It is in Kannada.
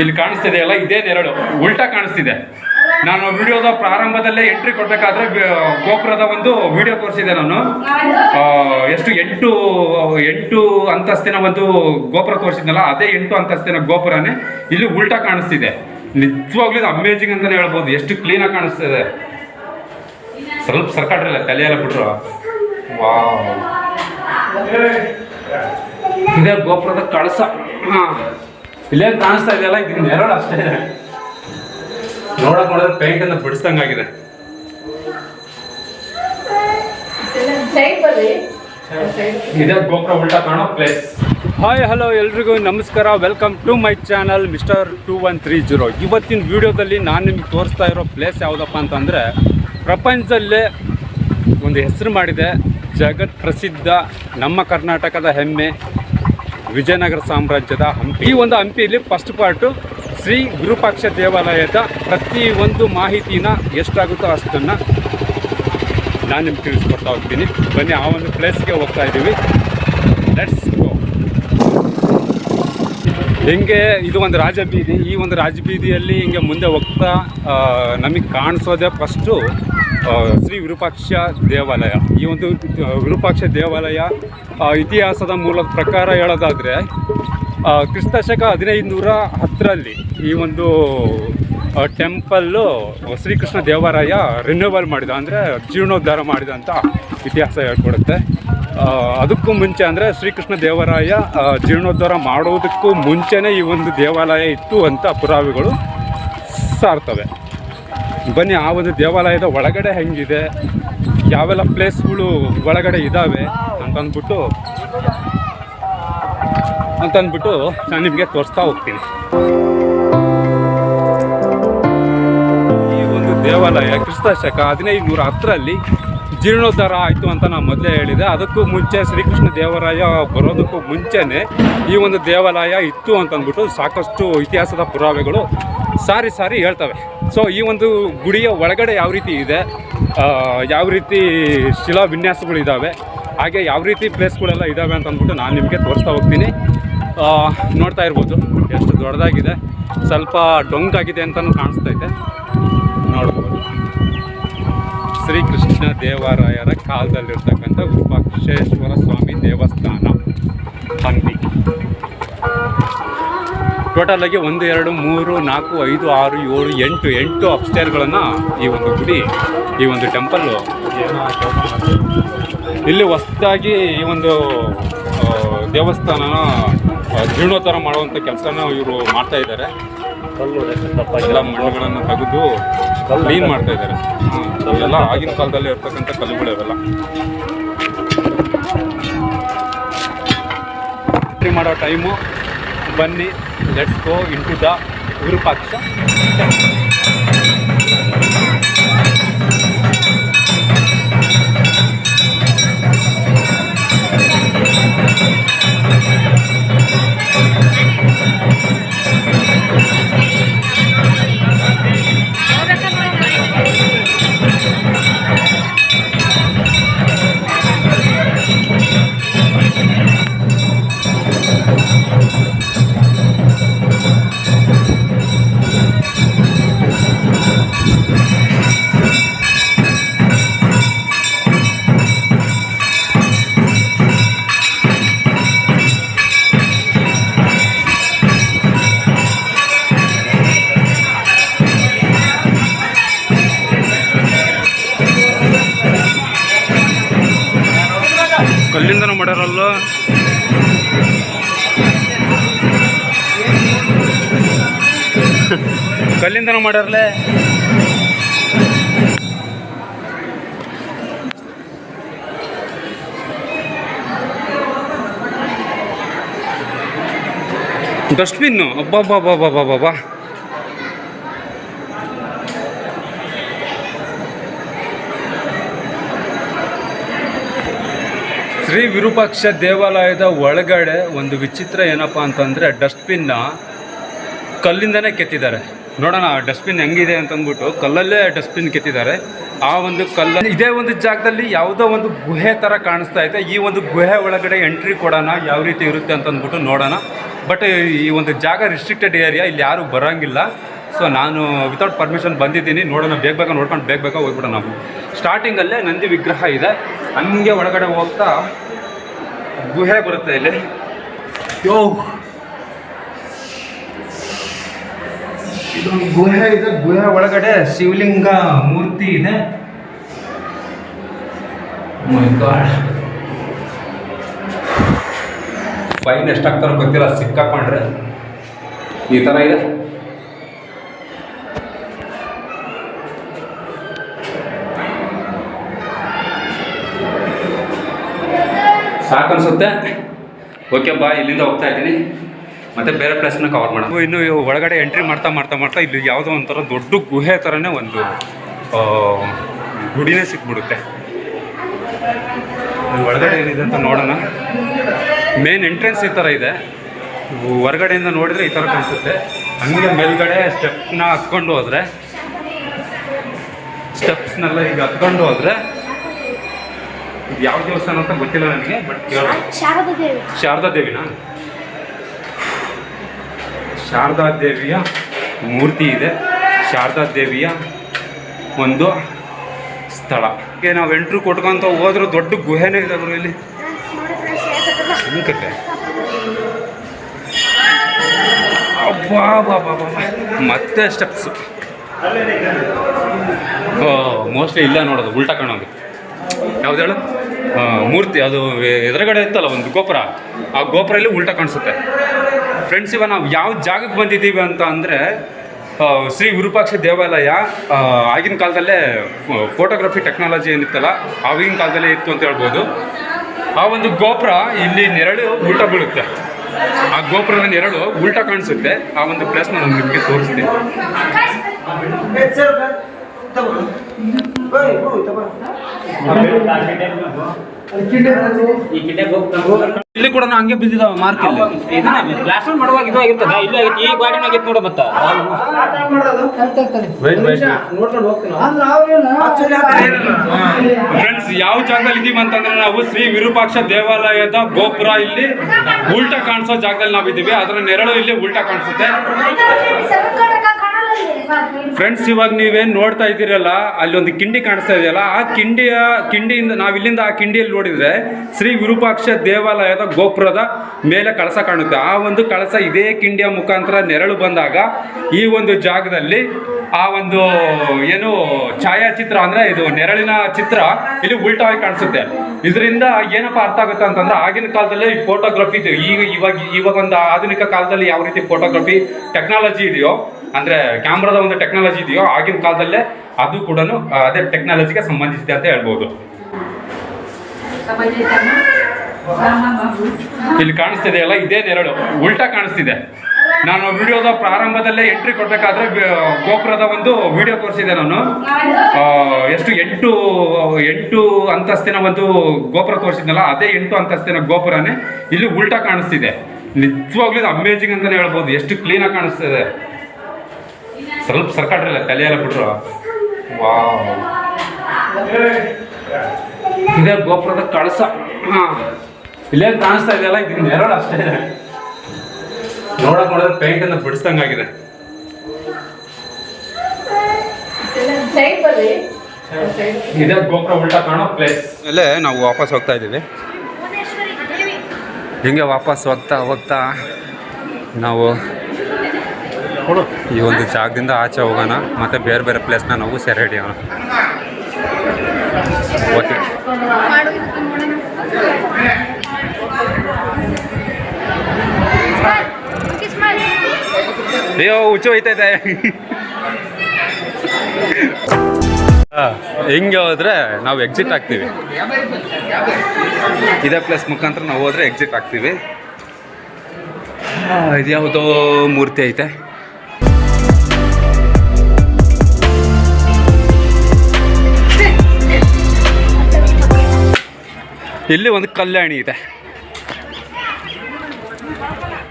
ಇಲ್ಲಿ ಕಾಣಿಸ್ತಿದೆ ಅಲ್ಲ ಇದೇ ನೆರಳು. ಉಲ್ಟಾ ಕಾಣಿಸ್ತಿದೆ. ನಾನು ವಿಡಿಯೋದ ಪ್ರಾರಂಭದಲ್ಲೇ ಎಂಟ್ರಿ ಕೊಡ್ಬೇಕಾದ್ರೆ ಗೋಪುರದ ಒಂದು ವಿಡಿಯೋ ತೋರಿಸಿದೆ ನಾನು. ಎಷ್ಟು ಎಂಟು ಎಂಟು ಅಂತಸ್ತಿನ ಒಂದು ಗೋಪುರ ತೋರಿಸಿದ್ನಲ್ಲ ಅದೇ ಎಂಟು ಅಂತಸ್ತಿನ ಗೋಪುರನೇ ಇಲ್ಲಿ ಉಲ್ಟಾ ಕಾಣಿಸ್ತಿದೆ. ನಿಜವಾಗ್ಲೂ ಇದು ಅಮೇಜಿಂಗ್ ಅಂತಾನೆ ಹೇಳ್ಬೋದು. ಎಷ್ಟು ಕ್ಲೀನಾಗಿ ಕಾಣಿಸ್ತಿದೆ. ಸ್ವಲ್ಪ ಸರ್ಕಾರ ತಲೆಯೆಲ್ಲ ಬಿಟ್ರು. ವಾವ್. ಇದೇ ಗೋಪುರದ ಕಳಸ. ಹಾ. ಇಲ್ಲೇ ಕಾಣಿಸ್ತಾ ಇದೆಯಲ್ಲ ಇದು ಎರಡು ಅಷ್ಟೇ. ನೋಡಕ್ ನೋಡಿದ್ರೆ ಪೇಂಟ್ ಅನ್ನ ಬಿಡಿಸ್ದಂಗಾಗಿದೆ ಇದೇ ಗೋಪುರ ಉಲ್ಟಾ ಕಾಣೋ ಪ್ಲೇಸ್ ಹಾಯ್ ಹಲೋ ಎಲ್ರಿಗೂ, ನಮಸ್ಕಾರ. Welcome to my channel mister two one three zero ಇವತ್ತಿನ ವಿಡಿಯೋದಲ್ಲಿ ನಾನು ನಿಮ್ಗೆ ತೋರಿಸ್ತಾ ಇರೋ ಪ್ಲೇಸ್ ಯಾವುದಪ್ಪ ಅಂತಂದರೆ, ಪ್ರಪಂಚದಲ್ಲೇ ಒಂದು ಹೆಸರು ಮಾಡಿದೆ, ಜಗತ್ ಪ್ರಸಿದ್ಧ ನಮ್ಮ ಕರ್ನಾಟಕದ ಹೆಮ್ಮೆ ವಿಜಯನಗರ ಸಾಮ್ರಾಜ್ಯದ ಹಂಪಿ. ಈ ಒಂದು ಹಂಪಿಯಲ್ಲಿ ಫಸ್ಟ್ ಪಾರ್ಟು ಶ್ರೀ ವಿರೂಪಾಕ್ಷ ದೇವಾಲಯದ ಪ್ರತಿ ಒಂದು ಮಾಹಿತಿನ ಎಷ್ಟಾಗುತ್ತೋ ಅಷ್ಟನ್ನು ನಾನು ನಿಮ್ಗೆ ತಿಳಿಸ್ಕೊಡ್ತಾ ಹೋಗ್ತೀನಿ. ಬನ್ನಿ, ಆ ಒಂದು ಪ್ಲೇಸ್ಗೆ ಹೋಗ್ತಾ ಇದ್ದೀವಿ ಲೆಟ್ಸ್ ಗೋ ಹೆಂಗೆ ಇದು ಒಂದು ರಾಜಬೀದಿ. ಈ ಒಂದು ರಾಜಬೀದಿಯಲ್ಲಿ ಹಿಂಗೆ ಮುಂದೆ ಹೋಗ್ತಾ ನಮಗೆ ಕಾಣಿಸೋದೆ ಫಸ್ಟು ಶ್ರೀ ವಿರೂಪಾಕ್ಷ ದೇವಾಲಯ. ಈ ಒಂದು ವಿರೂಪಾಕ್ಷ ದೇವಾಲಯ ಇತಿಹಾಸದ ಮೂಲದ ಪ್ರಕಾರ ಹೇಳೋದಾದರೆ ಕ್ರಿಸ್ತ ಶಕ ಹದಿನೈದು ನೂರ ಹತ್ತರಲ್ಲಿ ಈ ಒಂದು ಟೆಂಪಲ್ಲು ಶ್ರೀಕೃಷ್ಣ ದೇವರಾಯ ರಿನ್ಯೂವಲ್ ಮಾಡಿದ. ಅಂದರೆ ಜೀರ್ಣೋದ್ಧಾರ ಮಾಡಿದ ಅಂತ ಇತಿಹಾಸ ಹೇಳ್ಕೊಡುತ್ತೆ. ಅದಕ್ಕೂ ಮುಂಚೆ ಅಂದರೆ ಶ್ರೀಕೃಷ್ಣ ದೇವರಾಯ ಜೀರ್ಣೋದ್ಧಾರ ಮಾಡೋದಕ್ಕೂ ಮುಂಚೆನೇ ಈ ಒಂದು ದೇವಾಲಯ ಇತ್ತು ಅಂತ ಪುರಾವೆಗಳು ಸಾರ್ತವೆ. ಬನ್ನಿ, ಆ ಒಂದು ದೇವಾಲಯದ ಒಳಗಡೆ ಹೆಂಗಿದೆ? ಯಾವೆಲ್ಲ ಪ್ಲೇಸ್ಗಳು ಒಳಗಡೆ ಇದ್ದಾವೆ ಅಂತಂದ್ಬಿಟ್ಟು ಅಂತಂದ್ಬಿಟ್ಟು ನಾನು ನಿಮಗೆ ತೋರಿಸ್ತಾ ಹೋಗ್ತೀನಿ. ಈ ಒಂದು ದೇವಾಲಯ ಕ್ರಿಸ್ತ ಶಕ ಹದಿನೈದು ನೂರ ಹತ್ತರಲ್ಲಿ ಜೀರ್ಣೋದ್ಧಾರ ಆಯಿತು ಅಂತ ನಾನು ಮೊದಲೇ ಹೇಳಿದೆ. ಅದಕ್ಕೂ ಮುಂಚೆ ಶ್ರೀಕೃಷ್ಣ ದೇವರಾಯ ಬರೋದಕ್ಕೂ ಮುಂಚೆನೇ ಈ ಒಂದು ದೇವಾಲಯ ಇತ್ತು ಅಂತಂದ್ಬಿಟ್ಟು ಸಾಕಷ್ಟು ಇತಿಹಾಸದ ಪುರಾವೆಗಳು ಸಾರಿ ಸಾರಿ ಹೇಳ್ತವೆ. ಸೊ ಈ ಒಂದು ಗುಡಿಯ ಒಳಗಡೆ ಯಾವ ರೀತಿ ಇದೆ ಯಾವ ರೀತಿ ಶಿಲಾ ವಿನ್ಯಾಸಗಳಿದ್ದಾವೆ ಹಾಗೆ ಯಾವ ರೀತಿ ಪ್ಲೇಸ್ಗಳೆಲ್ಲ ಇದ್ದಾವೆ ಅಂತ ಅಂದ್ಬಿಟ್ಟು ನಾನು ನಿಮಗೆ ತೋರಿಸ್ತಾ ಹೋಗ್ತೀನಿ. ನೋಡ್ತಾ ಇರ್ಬೋದು, ಎಷ್ಟು ದೊಡ್ಡದಾಗಿದೆ, ಸ್ವಲ್ಪ ಡೊಂಕಾಗಿದೆ ಅಂತಲೂ ಕಾಣಿಸ್ತೈತೆ ನೋಡ್ಬೋದು. ಶ್ರೀಕೃಷ್ಣ ದೇವರಾಯರ ಕಾಲದಲ್ಲಿರ್ತಕ್ಕಂಥ ವಿಪಕ್ಷೇಶ್ವರ ಸ್ವಾಮಿ ದೇವಸ್ಥಾನ ಹಂಪಿ ಟೋಟಲ್ ಆಗಿ ಒಂದು ಎರಡು ಮೂರು ನಾಲ್ಕು ಐದು ಆರು ಏಳು ಎಂಟು ಎಂಟು ಅಪ್ಸ್ಟೇರ್ಗಳನ್ನು ಈ ಒಂದು ಗುಡಿ ಈ ಒಂದು ಟೆಂಪಲ್ಲು ಇಲ್ಲಿ ಹೊಸದಾಗಿ ಈ ಒಂದು ದೇವಸ್ಥಾನನ ಆ, ಜೀರ್ಣೋದ್ಧಾರ ಮಾಡುವಂಥ ಕೆಲಸನ ಇವರು ಮಾಡ್ತಾ ಇದ್ದಾರೆ. ಎಲ್ಲ ಮಣ್ಣುಗಳನ್ನು ತೆಗೆದು ಕ್ಲೀನ್ ಮಾಡ್ತಾ ಇದ್ದಾರೆ. ಎಲ್ಲ ಆಗಿನ ಕಾಲದಲ್ಲಿ ಇರ್ತಕ್ಕಂಥ ಕಲ್ಲುಗಳು ಇವೆಲ್ಲ. ಮಾಡೋ ಟೈಮು ಬನ್ನಿ let's go into the Virupaksha ಕಲ್ಲಿಂದನೂ ಮಾಡ್ಯಾರಲ್ಲ ಕಲ್ಲಿಂದನೂ ಮಾಡ್ಯಾರಲ್ಲೇ ಡಸ್ಟ್ಬಿನ್ನು ಅಬ್ಬಬ್ಬಬ್ಬಬ್ಬಬ್ಬಬ್ಬ. ಶ್ರೀ ವಿರೂಪಾಕ್ಷ ದೇವಾಲಯದ ಒಳಗಡೆ ಒಂದು ವಿಚಿತ್ರ ಏನಪ್ಪ ಅಂತಂದರೆ ಡಸ್ಟ್ಬಿನ್ನ ಕಲ್ಲಿಂದನೇ ಕೆತ್ತಿದ್ದಾರೆ. ನೋಡೋಣ ಡಸ್ಟ್ಬಿನ್ ಹೆಂಗಿದೆ ಅಂತಂದ್ಬಿಟ್ಟು ಕಲ್ಲಲ್ಲೇ ಡಸ್ಟ್ಬಿನ್ ಕೆತ್ತಿದ್ದಾರೆ. ಆ ಒಂದು ಕಲ್ಲ ಇದೇ ಒಂದು ಜಾಗದಲ್ಲಿ ಯಾವುದೋ ಒಂದು ಗುಹೆ ಥರ ಕಾಣಿಸ್ತಾ ಇದೆ. ಈ ಒಂದು ಗುಹೆ ಒಳಗಡೆ ಎಂಟ್ರಿ ಕೊಡೋಣ, ಯಾವ ರೀತಿ ಇರುತ್ತೆ ಅಂತ ಅಂದ್ಬಿಟ್ಟು ನೋಡೋಣ. ಬಟ್ ಈ ಒಂದು ಜಾಗ ರಿಸ್ಟ್ರಿಕ್ಟೆಡ್ ಏರಿಯಾ ಇಲ್ಲಿ ಯಾರೂ ಬರೋಂಗಿಲ್ಲ. ಸೊ ನಾನು ವಿತೌಟ್ ಪರ್ಮಿಷನ್ ಬಂದಿದ್ದೀನಿ. ನೋಡೋಣ ಬೇಗ ಬೇಗ ನೋಡ್ಕೊಂಡು ಬೇಗ ಬೇಗ ಹೋಗ್ಬಿಡೋಣ ನಾವು. ಸ್ಟಾರ್ಟಿಂಗಲ್ಲೇ ನಂದಿ ವಿಗ್ರಹ ಇದೆ. ಹಂಗೆ ಒಳಗಡೆ ಹೋಗ್ತಾ ಗುಹೆ ಬರುತ್ತೆ ಇಲ್ಲಿ. ಯೋ. ಇದೊಂದು ಗುಹೆ ಇದೆ. ಗುಹೆ ಒಳಗಡೆ ಶಿವಲಿಂಗ ಮೂರ್ತಿ ಇದೆ. ಫೈನ್ ಎಷ್ಟಾಗ್ತಾರೋ ಗೊತ್ತಿಲ್ಲ. ಸಿಕ್ಕಾಕೊಂಡ್ರೆ ಈ ಥರ ಇದೆ. ಸಾಕನ್ಸುತ್ತೆ. ಓಕೆ ಬಾ ಇಲ್ಲಿಂದ ಹೋಗ್ತಾ ಇದ್ದೀನಿ. ಮತ್ತೆ ಬೇರೆ ಪ್ಲೇಸ್ನ ಕವರ್ ಮಾಡೋಣ. ಇನ್ನು ಒಳಗಡೆ ಎಂಟ್ರಿ ಮಾಡ್ತಾ ಮಾಡ್ತಾ ಮಾಡ್ತಾ ಇಲ್ಲಿ ಯಾವುದೋ ಒಂಥರ ದೊಡ್ಡ ಗುಹೆ ಥರನೇ ಒಂದು ಗುಡಿನೇ ಸಿಕ್ಬಿಡುತ್ತೆ. ಒಳಗಡೆ ಏನಿದೆ ಅಂತ ನೋಡೋಣ. ಮೇನ್ ಎಂಟ್ರೆನ್ಸ್ ಈ ಥರ ಇದೆ. ಹೊರಗಡೆಯಿಂದ ನೋಡಿದರೆ ಈ ಥರ ಕಾಣಿಸುತ್ತೆ. ಹಂಗೆ ಮೇಲ್ಗಡೆ ಸ್ಟೆಪ್ನ ಹತ್ಕೊಂಡು ಹೋದರೆ ಸ್ಟೆಪ್ಸ್ನೆಲ್ಲ ಈಗ ಹತ್ಕೊಂಡು ಹೋದರೆ ಇದು ಯಾವ ದೇವಸ್ಥಾನ ಅಂತ ಗೊತ್ತಿಲ್ಲ ನನಗೆ ಬಟ್ ಶಾರದಾ ದೇವಿ. ಶಾರದಾ ದೇವಿನಾ? ಶಾರದಾ ದೇವಿಯ ಮೂರ್ತಿ ಇದೆ. ಶಾರದಾ ದೇವಿಯ ಒಂದು ಸ್ಥಳ. ನಾವು ಎಂಟ್ರು ಕೊಟ್ಕೊಂತ ಹೋದ್ರೆ ದೊಡ್ಡ ಗುಹೆನೇ ಇದೆ ಗುರು ಇಲ್ಲಿ. ಅಬ್ಬಾ ಬಾ ಬಾ. ಮತ್ತೆ ಸ್ಟೆಪ್ಸ್ ಮೋಸ್ಟ್ಲಿ ಇಲ್ಲ ನೋಡೋದು ಉಲ್ಟಾ ಕಾಣೋದು ಯಾವ್ದು ಹೇಳು? ಮೂರ್ತಿ ಅದು ಎದುರುಗಡೆ ಇತ್ತಲ್ಲ ಒಂದು ಗೋಪುರ. ಆ ಗೋಪುರಲ್ಲಿ ಉಲ್ಟ ಉಲ್ಟಾ ಕಾಣಿಸುತ್ತೆ. ಫ್ರೆಂಡ್ಸ್ ಇವಾಗ ನಾವು ಯಾವ ಜಾಗಕ್ಕೆ ಬಂದಿದ್ದೀವಿ ಅಂತ ಅಂದರೆ ಶ್ರೀ ವಿರೂಪಾಕ್ಷ ದೇವಾಲಯ ಆಗಿನ ಕಾಲದಲ್ಲೇ ಫೋಟೋಗ್ರಫಿ ಟೆಕ್ನಾಲಜಿ ಏನಿತ್ತಲ್ಲ ಆಗಿನ ಕಾಲದಲ್ಲೇ ಇತ್ತು ಅಂತ ಹೇಳ್ಬೋದು. ಆ ಒಂದು ಗೋಪುರ ಇಲ್ಲಿ ನೆರಳು ಉಲ್ಟಾ ಬೀಳುತ್ತೆ. ಆ ಗೋಪುರದ ನೆರಳು ಉಲ್ಟಾ ಕಾಣಿಸುತ್ತೆ. ಆ ಒಂದು ಪ್ಲೇಸ್ ನಾನು ನಿಮಗೆ ತೋರಿಸ್ತೀನಿ. ಇಲ್ಲಿ ಕೂಡ ಹಂಗೆ ಬಿದ್ದಿದ್ದಾವೆ ಮಾರ್ಕ್ ಮಾಡುವಾಗ ಇಲ್ಲ. ಈ ಆಗಿತ್ತು ನೋಡ ಮತ್ತ ಫ್ರೆಂಡ್ಸ್ ಯಾವ ಜಾಗದಲ್ಲಿ ಇದೀವಿ ಅಂತಂದ್ರೆ ನಾವು ಶ್ರೀ ವಿರೂಪಾಕ್ಷ ದೇವಾಲಯದ ಗೋಪುರ ಇಲ್ಲಿ ಉಲ್ಟಾ ಕಾಣಿಸೋ ಜಾಗದಲ್ಲಿ ನಾವು ಇದ್ದೀವಿ ಅದರ ನೆರಳು ಇಲ್ಲಿ ಉಲ್ಟಾ ಕಾಣಿಸುತ್ತೆ. ಫ್ರೆಂಡ್ಸ್ ಇವಾಗ ನೀವೇನು ನೋಡ್ತಾ ಇದ್ದೀರಲ್ಲ, ಅಲ್ಲಿ ಒಂದು ಕಿಂಡಿ ಕಾಣಿಸ್ತಾ ಇದೆಯಲ್ಲ, ಆ ಕಿಂಡಿಯ, ಕಿಂಡಿಯಿಂದ ನಾವು ಇಲ್ಲಿಂದ ಆ ಕಿಂಡಿಯಲ್ಲಿ ನೋಡಿದ್ರೆ ಶ್ರೀ ವಿರೂಪಾಕ್ಷ ದೇವಾಲಯದ ಗೋಪುರದ ಮೇಲೆ ಕಳಸ ಕಾಣುತ್ತೆ. ಆ ಒಂದು ಕಳಸ ಇದೇ ಕಿಂಡಿಯ ಮುಖಾಂತರ ನೆರಳು ಬಂದಾಗ ಈ ಒಂದು ಜಾಗದಲ್ಲಿ ಆ ಒಂದು ಏನು ಛಾಯಾಚಿತ್ರ ಅಂದ್ರೆ ಇದು ನೆರಳಿನ ಚಿತ್ರ ಇಲ್ಲಿ ಉಲ್ಟಾಗಿ ಕಾಣಿಸುತ್ತೆ. ಇದರಿಂದ ಏನಪ್ಪ ಅರ್ಥ ಆಗುತ್ತೆ ಅಂತಂದ್ರೆ ಆಗಿನ ಕಾಲದಲ್ಲಿ ಫೋಟೋಗ್ರಫಿ ಈಗ ಇವಾಗ ಇವಾಗ ಒಂದು ಆಧುನಿಕ ಕಾಲದಲ್ಲಿ ಯಾವ ರೀತಿ ಫೋಟೋಗ್ರಫಿ ಟೆಕ್ನಾಲಜಿ ಇದೆಯೋ ಅಂದ್ರೆ ಕ್ಯಾಮ್ರಾದ ಒಂದು ಟೆಕ್ನಾಲಜಿ ಇದೆಯೋ ಆಗಿನ ಕಾಲದಲ್ಲೇ ಅದು ಕೂಡ ಅದೇ ಟೆಕ್ನಾಲಜಿಗೆ ಸಂಬಂಧಿಸಿದೆ ಅಂತ ಹೇಳ್ಬೋದು. ಇಲ್ಲಿ ಕಾಣಿಸ್ತಿದೆಯಲ್ಲ ಇದೇ ನೆರಳು. ಉಲ್ಟಾ ಕಾಣಿಸ್ತಿದೆ. ನಾನು ವಿಡಿಯೋದ ಪ್ರಾರಂಭದಲ್ಲೇ ಎಂಟ್ರಿ ಕೊಡಬೇಕಾದ್ರೆ ಗೋಪುರದ ಒಂದು ವಿಡಿಯೋ ತೋರಿಸಿದೆ ನಾನು. ಎಷ್ಟು ಎಂಟು ಎಂಟು ಅಂತಸ್ತಿನ ಒಂದು ಗೋಪುರ ತೋರಿಸಿದ್ನಲ್ಲ, ಅದೇ ಎಂಟು ಅಂತಸ್ತಿನ ಗೋಪುರನೇ ಇಲ್ಲಿ ಉಲ್ಟಾ ಕಾಣಿಸ್ತಿದೆ. ನಿಜವಾಗ್ಲೂ ಅಮೇಜಿಂಗ್ ಅಂತಲೇ ಹೇಳ್ಬೋದು. ಎಷ್ಟು ಕ್ಲೀನಾಗಿ ಕಾಣಿಸ್ತಿದೆ. ಸ್ವಲ್ಪ ಸರ್ಕಾಟ್ರಿಲ್ಲ ತಲೆಯೆಲ್ಲ ಬಿಟ್ರು. ವಾವ್. ಇದೇ ಗೋಪುರದ ಕಳಸ. ಹಾ. ಇಲ್ಲೇ ಕಾಣಿಸ್ತಾ ಇದೆಯಲ್ಲ? ಇದನ್ನ ನೆರಳು ಅಷ್ಟೇ. ನೋಡಕ್ ನೋಡಿದ್ರೆ ಪೇಂಟ್ ಅನ್ನ ಬಿಡಿಸ್ದಂಗಾಗಿದೆ ಇದೇ ಗೋಪುರ ಉಲ್ಟಾ ಕಾಣೋ ಪ್ಲೇಸ್ ಅಲ್ಲೇ ನಾವು ವಾಪಸ್ ಹೋಗ್ತಾ ಇದ್ದೀವಿ. ಹಿಂಗೆ ವಾಪಸ್ ಹೋಗ್ತಾ ಹೋಗ್ತಾ ನಾವು ಈ ಒಂದು ಜಾಗದಿಂದ ಆಚೆ ಹೋಗೋಣ, ಮತ್ತೆ ಬೇರೆ ಬೇರೆ ಪ್ಲೇಸ್ನ ನಾವು ಸೆರೆ ಹಿಡಿಯೋಣ ಓಕೆ ಅಯ್ಯೋ, ಹುಚ್ಚು ಹೋಯ್ತೈತೆ. ಹೆಂಗೆ ಹೋದ್ರೆ ನಾವು ಎಕ್ಸಿಟ್ ಆಗ್ತೀವಿ. ಇದೇ ಪ್ಲೇಸ್ ಮುಖಾಂತರ ನಾವು ಹೋದ್ರೆ ಎಕ್ಸಿಟ್ ಆಗ್ತೀವಿ. ಇದ್ಯಾವುದೋ ಮೂರ್ತಿ ಐತೆ. ಇಲ್ಲಿ ಒಂದು ಕಲ್ಯಾಣಿ ಇದೆ.